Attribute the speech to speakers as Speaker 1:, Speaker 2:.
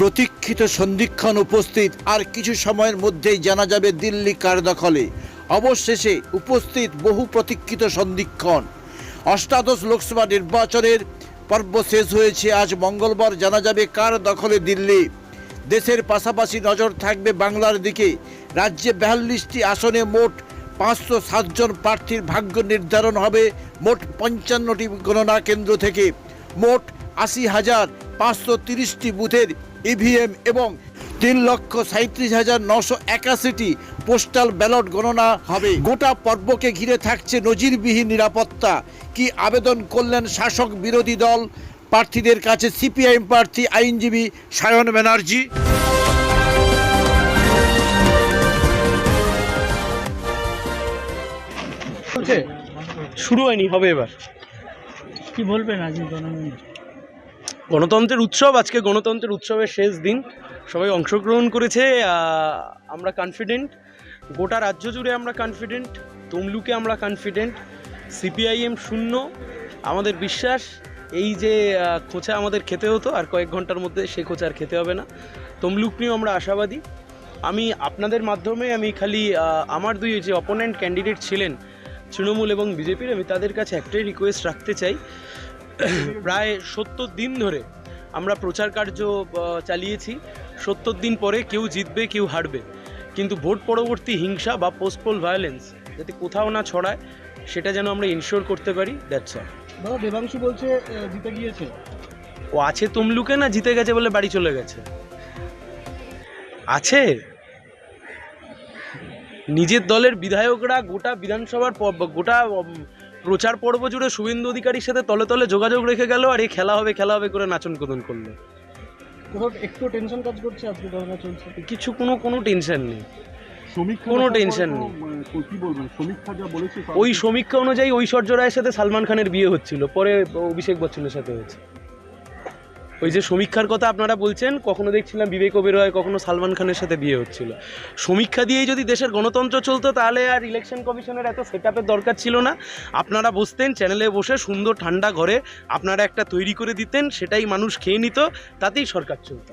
Speaker 1: প্রতীক্ষিত সন্ধিক্ষণ উপস্থিত আর কিছু সময়ের মধ্যেই জানা যাবে দিল্লি কার দখলে। অবশেষে উপস্থিত বহু প্রতীক্ষিত সন্ধিক্ষণ। অষ্টাদশ লোকসভা নির্বাচনের পর্ব শেষ হয়েছে। আজ মঙ্গলবার জানা যাবে কার দখলে দিল্লি। দেশের পাশাপাশি নজর থাকবে বাংলার দিকে। রাজ্যে বেয়াল্লিশটি আসনে মোট পাঁচশো সাতজন প্রার্থীর ভাগ্য নির্ধারণ হবে। মোট পঞ্চান্নটি গণনা কেন্দ্র থেকে। মোট আশি হাজার পাঁচশো তিরিশটি বুথের ইভিএম এবং তিন লক্ষ সাঁত্রিশ হাজার নশো একাশিটি পোস্টাল ব্যালট গণনা হবে। গোটা পর্বকে ঘিরে থাকছে নজিরবিহীন নিরাপত্তা। কি আবেদন করলেন শাসক বিরোধী দল? প্রার্থীদের কাছে সিপিআইএম প্রার্থী আইনজীবী সায়ন ব্যানার্জি।
Speaker 2: শুরু হয়নি হবে এবার।
Speaker 3: কি বলবেন আজ
Speaker 2: গণতন্ত্রের উৎসব, আজকে গণতন্ত্রের উৎসবের শেষ দিন। সবাই অংশগ্রহণ করেছে আমরা কনফিডেন্ট গোটা রাজ্য জুড়ে আমরা কনফিডেন্ট তমলুকে আমরা কনফিডেন্ট সিপিআইএম শূন্য। আমাদের বিশ্বাস, এই যে খোঁচা আমাদের খেতে হতো, আর কয়েক ঘণ্টার মধ্যে সে খোঁচা আর খেতে হবে না। তমলুক নিয়েও আমরা আশাবাদী। আমি আপনাদের মাধ্যমে আমি খালি আমার দুই যে অপোনেন্ট ক্যান্ডিডেট ছিলেন, তৃণমূল এবং বিজেপির আমি তাদের কাছে একটাই রিকোয়েস্ট রাখতে চাই প্রায় সত্তর দিন ধরে আমরা প্রচার কার্য চালিয়েছি। সত্তর দিন পরে কেউ জিতবে কেউ হারবে। কিন্তু ভোট পরবর্তী হিংসা বা পোস্টপোল ভায়োলেন্স যাতে কোথাও না ছড়ায় সেটা যেন আমরা ইনশিওর করতে পারি দ্যাটস অল
Speaker 3: দাদা দেবাংশু বলছে জিতে গিয়েছে।
Speaker 2: ও আছে তমলুকে না জিতে গেছে বলে বাড়ি চলে গেছে? আছে। নিজের দলের বিধায়করা গোটা বিধানসভার গোটা প্রচার পর্ব জুড়ে শুভেন্দু অধিকারীর সাথে তলে তলে যোগাযোগ রেখে গেল আর এই খেলা হবে খেলা হবে করে নাচন কদন করল।
Speaker 3: কোথাও একটু টেনশন কাজ করছে আজকে ধর্ণা চলছে
Speaker 2: কিছু কোনো কোনো টেনশন নেই। কোনো
Speaker 4: তো,
Speaker 2: নেই।
Speaker 4: কি বলবেন? সমীক্ষা যা বলেছে
Speaker 2: ওই
Speaker 4: কি-
Speaker 2: সমীক্ষা অনুযায়ী ঐশ্বর্য রায়ের সাথে সালমান খানের বিয়ে হচ্ছিল পরে অভিষেক বচ্চনের সাথে হয়েছে। ওই যে সমীক্ষার কথা আপনারা বলছেন, কখনো দেখছিলাম বিবেক ওবেরয় কখনো সালমান খানের সাথে বিয়ে হচ্ছিল। সমীক্ষা দিয়েই যদি দেশের গণতন্ত্র চলতো, তাহলে আর ইলেকশন কমিশনের এত সেট দরকার ছিল না। আপনারা বসতেন চ্যানেলে বসে সুন্দর ঠান্ডা ঘরে আপনারা একটা তৈরি করে দিতেন, সেটাই মানুষ খেয়ে নিত, তাতেই সরকার চলতো।